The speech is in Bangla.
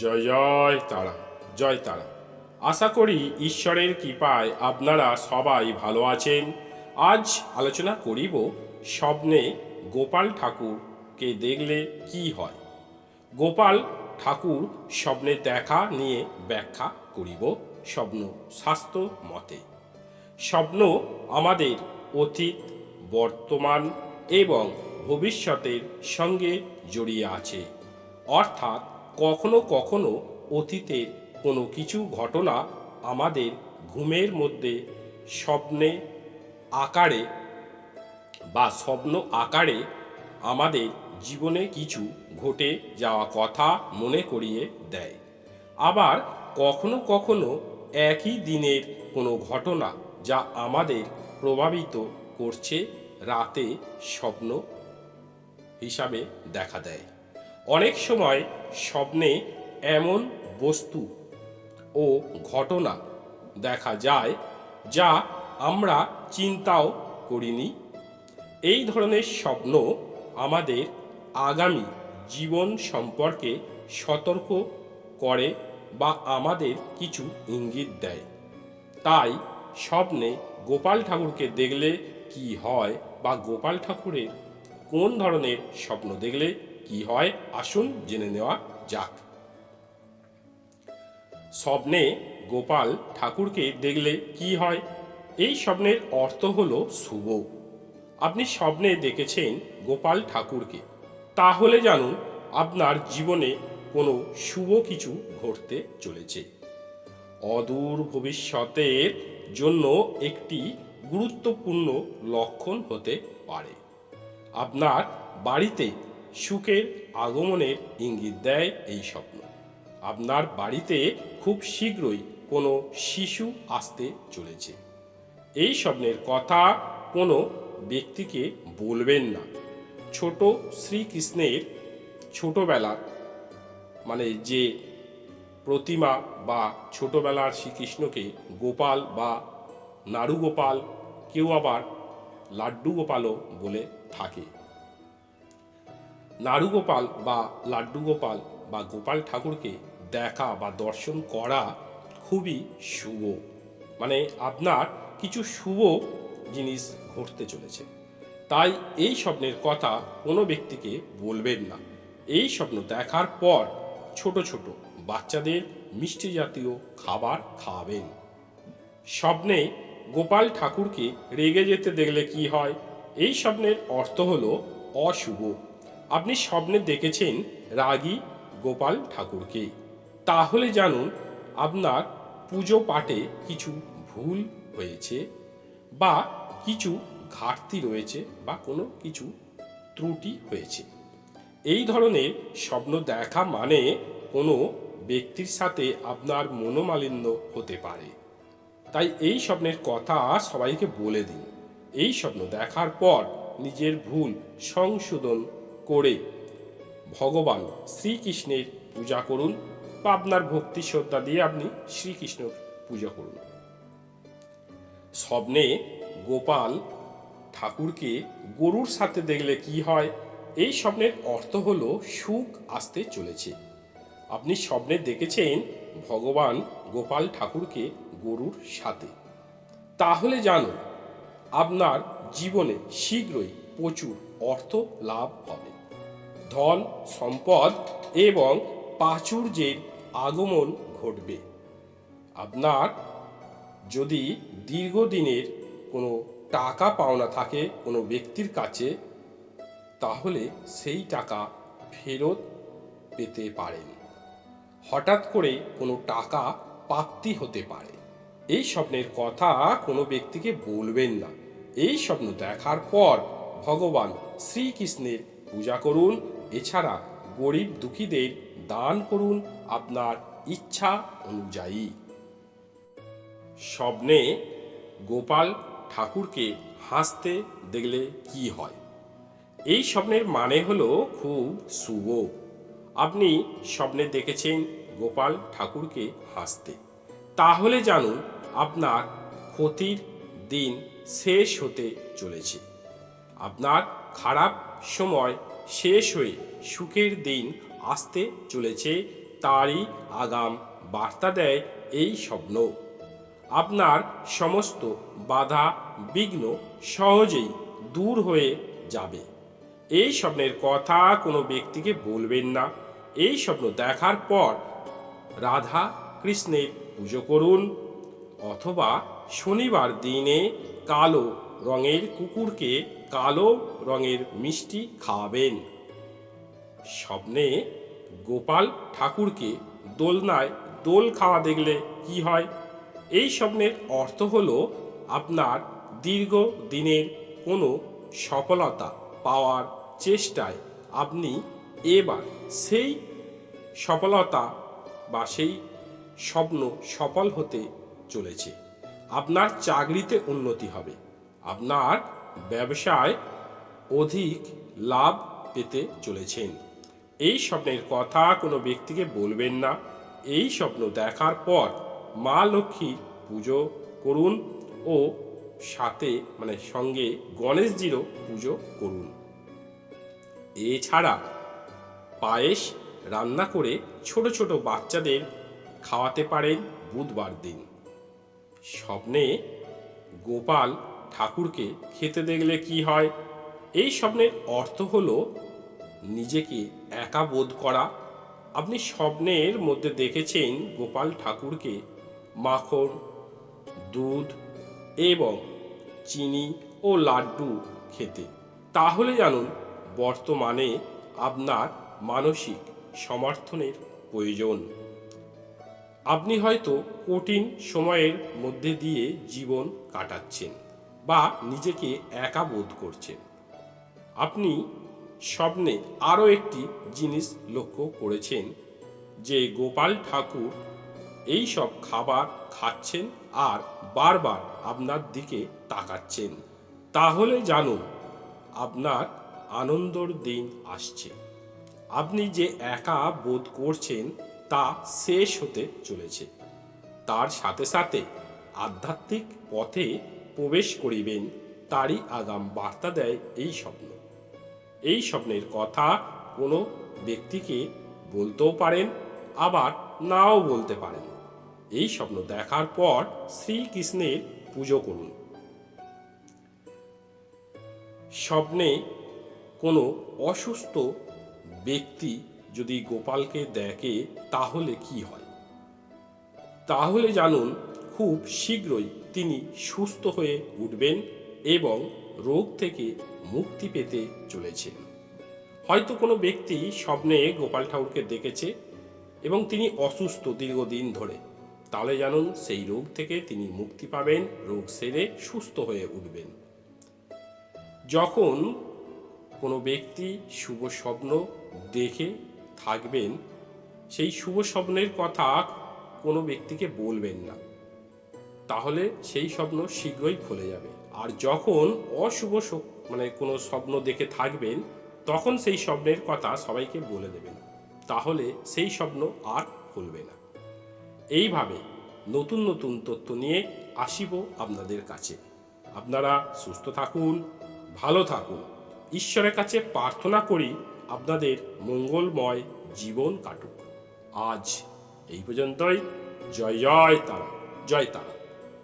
জয় জয় তারা জয় তারা। আশা করি ঈশ্বরের কৃপায় আপনারা সবাই ভালো আছেন। আজ আলোচনা করিব স্বপ্নে গোপাল ঠাকুরকে দেখলে কি হয়। গোপাল ঠাকুর স্বপ্নে দেখা নিয়ে ব্যাখ্যা করিব স্বপ্ন স্বাস্থ্য মতে। স্বপ্ন আমাদের অতীত, বর্তমান এবং ভবিষ্যতের সঙ্গে জড়িয়ে আছে। অর্থাৎ কখনো কখনো অতীতের কোনো কিছু ঘটনা আমাদের ঘুমের মধ্যে, স্বপ্নে আকারে বা স্বপ্ন আকারে আমাদের জীবনে কিছু ঘটে যাওয়া কথা মনে করিয়ে দেয়। আবার কখনো কখনো একই দিনের কোনো ঘটনা যা আমাদের প্রভাবিত করছে রাতে স্বপ্ন হিসাবে দেখা দেয়। অনেক সময় স্বপ্নে এমন বস্তু ও ঘটনা দেখা যায় যা আমরা চিন্তাও করিনি। এই ধরনের স্বপ্ন আমাদের আগামী জীবন সম্পর্কে সতর্ক করে বা আমাদের কিছু ইঙ্গিত দেয়। তাই স্বপ্নে গোপাল ঠাকুরকে দেখলে কি হয় বা গোপাল ঠাকুরের কোন ধরনের স্বপ্ন দেখলে কি হয়? আসুন জেনে নেওয়া যাক। স্বপ্নে গোপাল ঠাকুরকে দেখলে কি হয়? এই স্বপ্নের অর্থ হলো শুভ। আপনি স্বপ্নে দেখেছেন গোপাল ঠাকুরকে। তাহলে জানুন, আপনার জীবনে কোনো শুভ কিছু ঘটতে চলেছে। অদূর ভবিষ্যতের জন্য একটি গুরুত্বপূর্ণ লক্ষণ হতে পারে। আপনার বাড়িতে সুখের আগমনের ইঙ্গিত দেয় এই স্বপ্ন। আপনার বাড়িতে খুব শীঘ্রই কোনো শিশু আসতে চলেছে। এই স্বপ্নের কথা কোনো ব্যক্তিকে বলবেন না। ছোট শ্রীকৃষ্ণের ছোটবেলার মানে যে প্রতিমা বা ছোটবেলার শ্রীকৃষ্ণকে গোপাল বা নাড়ু গোপাল কেউ আবার লাড্ডু গোপালও বলে থাকে। নাড়ু গোপাল বা লাড্ডু গোপাল বা গোপাল ঠাকুরকে দেখা বা দর্শন করা খুবই শুভ। মানে আপনার কিছু শুভ জিনিস ঘটতে চলেছে। তাই এই স্বপ্নের কথা কোনো ব্যক্তিকে বলবেন না। এই স্বপ্ন দেখার পর ছোট ছোট বাচ্চাদের মিষ্টি জাতীয় খাবার খাওয়াবেন স্বপ্নে গোপাল ঠাকুরকে রেগে যেতে দেখলে কি হয়? এই স্বপ্নের অর্থ হলো অশুভ। আপনি স্বপ্নে দেখেছেন রাগী গোপাল ঠাকুরকে। তাহলে জানুন, আপনার পুজো পাঠে কিছু ভুল হয়েছে বা কিছু ঘাটতি রয়েছে বা কোনো কিছু ত্রুটি হয়েছে। এই ধরনের স্বপ্ন দেখা মানে কোনো ব্যক্তির সাথে আপনার মনোমালিন্য হতে পারে। তাই এই স্বপ্নের কথা সবাইকে বলে দিন। এই স্বপ্ন দেখার পর নিজের ভুল সংশোধন করে ভগবান শ্রীকৃষ্ণের পূজা করুন বা আপনার ভক্তি শ্রদ্ধা দিয়ে আপনি শ্রীকৃষ্ণ পূজা করুন। স্বপ্নে গোপাল ঠাকুরকে গরুর সাথে দেখলে কি হয়? এই স্বপ্নের অর্থ হলো সুখ আসতে চলেছে। আপনি স্বপ্নে দেখেছেন ভগবান গোপাল ঠাকুরকে গরুর সাথে। তাহলে জানো আপনার জীবনে শীঘ্রই প্রচুর অর্থ লাভ হবে। ধন, সম্পদ এবং প্রাচুর্যের আগমন ঘটবে। আপনার যদি দীর্ঘদিনের কোনো টাকা পাওনা থাকে কোনো ব্যক্তির কাছে, তাহলে সেই টাকা ফেরত পেতে পারেন। হঠাৎ করে কোনো টাকা প্রাপ্তি হতে পারে। এই স্বপ্নের কথা কোনো ব্যক্তিকে বলবেন না। এই স্বপ্ন দেখার পর ভগবান শ্রীকৃষ্ণের পূজা করুন এছাড়া গরিব দুঃখীদের দান করুন আপনার ইচ্ছা অনুযায়ী। স্বপ্নে গোপাল ঠাকুরকে হাসতে দেখলে কি হয়? এই স্বপ্নের মানে হলো খুব শুভ। আপনি স্বপ্নে দেখেছেন গোপাল ঠাকুরকে হাসতে। তাহলে জানুন আপনার ক্ষতির দিন শেষ হতে চলেছে। আপনার খারাপ সময় শেষ হয়ে সুখের দিন আসতে চলেছে, তারই আগাম বার্তা দেয় এই স্বপ্ন। আপনার সমস্ত বাধা বিঘ্ন সহজেই দূর হয়ে যাবে। এই স্বপ্নের কথা কোনো ব্যক্তিকে বলবেন না। এই স্বপ্ন দেখার পর রাধা কৃষ্ণের পুজো করুন, অথবা শনিবার দিনে কালো রঙের কুকুরকে কালো রঙের মিষ্টি খাওয়াবেন। স্বপ্নে গোপাল ঠাকুরকে দোলনায় দোল খাওয়া দেখলে কি হয়? এই স্বপ্নের অর্থ হলো আপনার দীর্ঘ দিনের কোনো সফলতা পাওয়ার চেষ্টায় আপনি এবার সেই সফলতা বা সেই স্বপ্ন সফল হতে চলেছে। আপনার চাকরিতে উন্নতি হবে। আপনার ব্যবসায় অধিক লাভ পেতে চলেছেন। এই স্বপ্নের কথা কোনো ব্যক্তিকে বলবেন না। এই স্বপ্ন দেখার পর মা লক্ষ্মীর পুজো করুন ও সাথে মানে সঙ্গে গণেশজিরও পুজো করুন। এছাড়া পায়েস রান্না করে ছোট ছোট বাচ্চাদের খাওয়াতে পারেন বুধবার দিন। স্বপ্নে গোপাল ঠাকুরকে খেতে দেখলে কি হয়? এই স্বপ্নের অর্থ হলো নিজেকে একা বোধ করা। আপনি স্বপ্নের মধ্যে দেখেছেন গোপাল ঠাকুরকে মাখন, দুধ এবং চিনি ও লাড্ডু খেতে। তাহলে জানুন, বর্তমানে আপনার মানসিক সমর্থনের প্রয়োজন। আপনি হয়তো কঠিন সময়ের মধ্যে দিয়ে জীবন কাটাচ্ছেন। বা নিজেকে একা বোধ করছেন আপনি স্বপ্নে আরও একটি জিনিস লক্ষ্য করেছেন যে গোপাল ঠাকুর এই সব খাবার খাচ্ছেন আর বারবার আপনার দিকে তাকাচ্ছেন। তাহলে জানুন, আপনার আনন্দর দিন আসছে। আপনি যে একা বোধ করছেন তা শেষ হতে চলেছে। তার সাথে সাথে আধ্যাত্মিক পথে প্রবেশ করিবেন, তারই আগাম বার্তা দেয় এই স্বপ্ন। এই স্বপ্নের কথা কোনো ব্যক্তিকে বলতেও পারেন, আবার নাও বলতে পারেন। এই স্বপ্ন দেখার পর শ্রীকৃষ্ণের পুজো করুন। স্বপ্নে কোনো অসুস্থ ব্যক্তি যদি গোপালকে দেখে, তাহলে কি হয়? তাহলে জানুন খুব শীঘ্রই তিনি সুস্থ হয়ে উঠবেন এবং রোগ থেকে মুক্তি পেতে চলেছেন। হয়তো কোনো ব্যক্তি স্বপ্নে গোপাল ঠাকুরকে দেখেছে এবং তিনি অসুস্থ দীর্ঘদিন ধরে। তাহলে জানুন সেই রোগ থেকে তিনি মুক্তি পাবেন, রোগ সেরে সুস্থ হয়ে উঠবেন। যখন কোনো ব্যক্তি শুভ স্বপ্ন দেখে থাকবেন, সেই শুভ স্বপ্নের কথা কোনো ব্যক্তিকে বলবেন না। তাহলে সেই স্বপ্ন শীঘ্রই খুলে যাবে। আর যখন অশুভ মানে কোনো স্বপ্ন দেখে থাকবেন, তখন সেই স্বপ্নের কথা সবাইকে বলে দেবেন। তাহলে সেই স্বপ্ন আর খুলবে না। এইভাবে নতুন নতুন তথ্য নিয়ে আসিব আপনাদের কাছে। আপনারা সুস্থ থাকুন, ভালো থাকুন। ঈশ্বরের কাছে প্রার্থনা করি আপনাদের মঙ্গলময় জীবন কাটুক। আজ এই পর্যন্তই। জয় জয় তারা জয় তারা।